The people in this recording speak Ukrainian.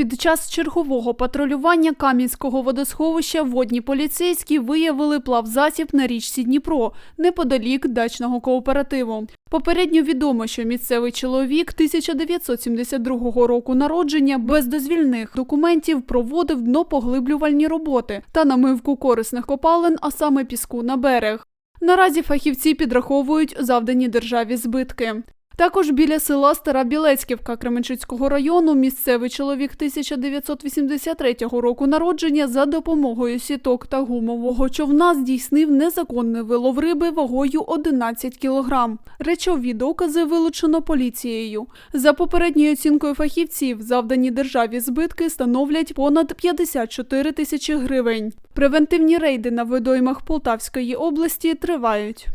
Під час чергового патрулювання Кам'янського водосховища водні поліцейські виявили плавзасіб на річці Дніпро неподалік дачного кооперативу. Попередньо відомо, що місцевий чоловік 1972 року народження без дозвільних документів проводив днопоглиблювальні роботи та намивку корисних копалин, а саме піску на берег. Наразі фахівці підраховують завдані державі збитки. Також біля села Стара Білецьківка Кременчуцького району місцевий чоловік 1983 року народження за допомогою сіток та гумового човна здійснив незаконний вилов риби вагою 11 кілограм. Речові докази вилучено поліцією. За попередньою оцінкою фахівців, завдані державі збитки становлять понад 54 тисячі гривень. Превентивні рейди на водоймах Полтавської області тривають.